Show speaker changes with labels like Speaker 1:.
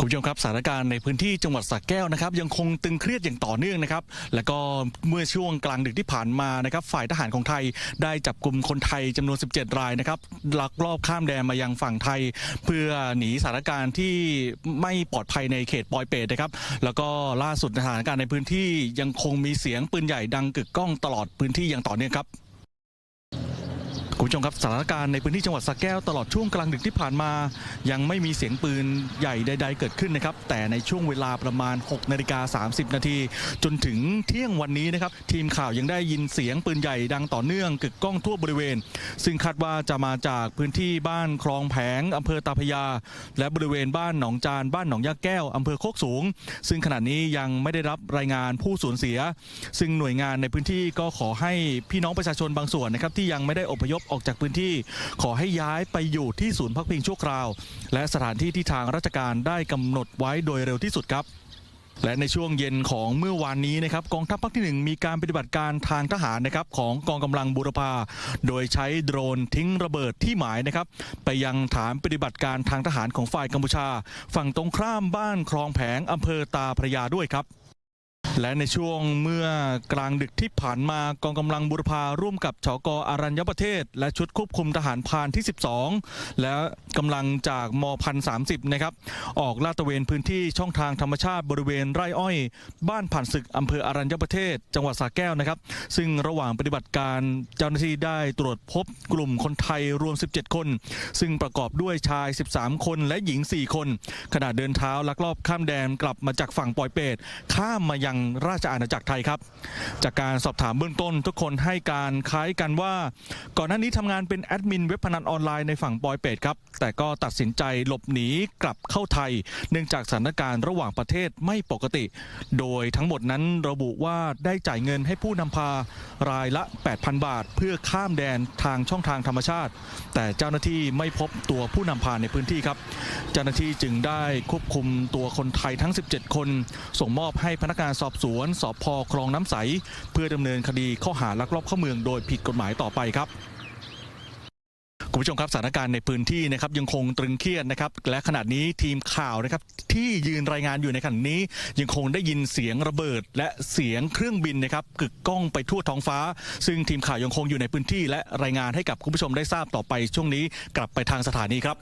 Speaker 1: คุณผู้ชมครับสถานการณ์ในพื้นที่จังหวัดสระแก้วนะครับยังคงตึงเครียดอย่างต่อเนื่องนะครับ แล้วก็เมื่อช่วงกลางดึกที่ผ่านมานะครับ ฝ่ายทหารของไทยได้จับกลุ่มคนไทยจำนวน 17 รายนะครับลักลอบข้ามแดนมายังฝั่งไทย เพื่อหนีสถานการณ์ที่ไม่ปลอดภัยในเขตปอยเปตนะครับ แล้วก็ล่าสุดสถานการณ์ในพื้นที่ยังคงมีเสียงปืนใหญ่ดังกึกก้องตลอดพื้นที่อย่างต่อเนื่องครับ คุณผู้ชมครับสถานการณ์ในพื้นที่จังหวัดสระแก้วตลอดช่วงกลางดึกที่ผ่านมา ยังไม่มีเสียงปืนใหญ่ใด ๆ เกิดขึ้นนะครับ แต่ในช่วงเวลาประมาณ6นาฬิกา30 นาที จนถึงเที่ยงวันนี้นะครับ ทีมข่าวยังได้ยินเสียงปืนใหญ่ดังต่อเนื่องกึกก้องทั่วบริเวณ ซึ่งคาดว่าจะมาจากพื้นที่บ้านคลองแผงอำเภอตาพยา และบริเวณบ้านหนองจานบ้านหนองยาแก้วอำเภอโคกสูง ซึ่งขณะนี้ยังไม่ได้รับรายงานผู้สูญเสีย ซึ่งหน่วยงานในพื้นที่ก็ขอให้พี่น้องประชาชนบางส่วนนะครับที่ยังไม่ได้อพยพออกจากพื้นที่ขอให้ย้ายไปอยู่ที่ศูนย์พักพิงชั่วคราว และสถานที่ที่ทางราชการได้กำหนดไว้โดยเร็วที่สุดครับและในช่วงเย็นของเมื่อวานนี้นะครับกองทัพภาคที่ 1 มีการปฏิบัติการทางทหารนะครับของกองกำลังบูรพาโดยใช้โดรนทิ้งระเบิดที่หมายนะครับไปยังฐานปฏิบัติการทางทหารของฝ่ายกัมพูชา ฝั่งตรงข้ามบ้านคลองแผงอำเภอตาพระยาด้วยครับ และในช่วงเมื่อกลางดึกที่ผ่านมากองกำลังบุรพาร่วมกับชกอารัญญประเทศ และชุดควบคุมทหารพานที่ 12 และกำลังจากมพันสามสิบนะครับออกลาดตระเวนพื้นที่ช่องทางธรรมชาติบริเวณไร่อ้อย บ้านผ่านศึกอำเภออารัญญประเทศ จังหวัดสระแก้วนะครับ ซึ่งระหว่างปฏิบัติการเจ้าหน้าที่ได้ตรวจพบกลุ่มคนไทยรวม 17 คน ซึ่งประกอบด้วยชาย 13 คนและหญิง 4 คนขณะเดินเท้าลักลอบข้ามแดนกลับมาจากฝั่งปอยเปตข้ามมายังราชอาณาจักรไทยครับ จากการสอบถามเบื้องต้น ทุกคนให้การคล้ายกันว่า ก่อนหน้านี้ทำงานเป็นแอดมินเว็บพนันออนไลน์ในฝั่งปอยเปตครับ แต่ก็ตัดสินใจหลบหนีกลับเข้าไทย เนื่องจากสถานการณ์ระหว่างประเทศไม่ปกติ โดยทั้งหมดนั้นระบุว่าได้จ่ายเงินให้ผู้นำพารายละ 8,000 บาท เพื่อข้ามแดนทางช่องทางธรรมชาติ แต่เจ้าหน้าที่ไม่พบตัวผู้นำพาในพื้นที่ครับ เจ้าหน้าที่จึงได้ควบคุมตัวคนไทยทั้ง 17 คน ส่งมอบให้พนักงานสอบสวนสพคลองน้ำใส เพื่อดำเนินคดีข้อหาลักลอบเข้าเมืองโดยผิดกฎหมายต่อไปครับคุณผู้ชมครับสถานการณ์ในพื้นที่นะครับยังคงตรึงเครียดนะครับและขณะนี้ทีมข่าวนะครับที่ยืนรายงานอยู่ในขณะนี้ ยังคงได้ยินเสียงระเบิด และเสียงเครื่องบินนะครับกึกก้องไปทั่วท้องฟ้า ซึ่งทีมข่าวยังคงอยู่ในพื้นที่ และรายงานให้กับคุณผู้ชมได้ทราบต่อไปช่วงนี้กลับไปทางสถานีครับ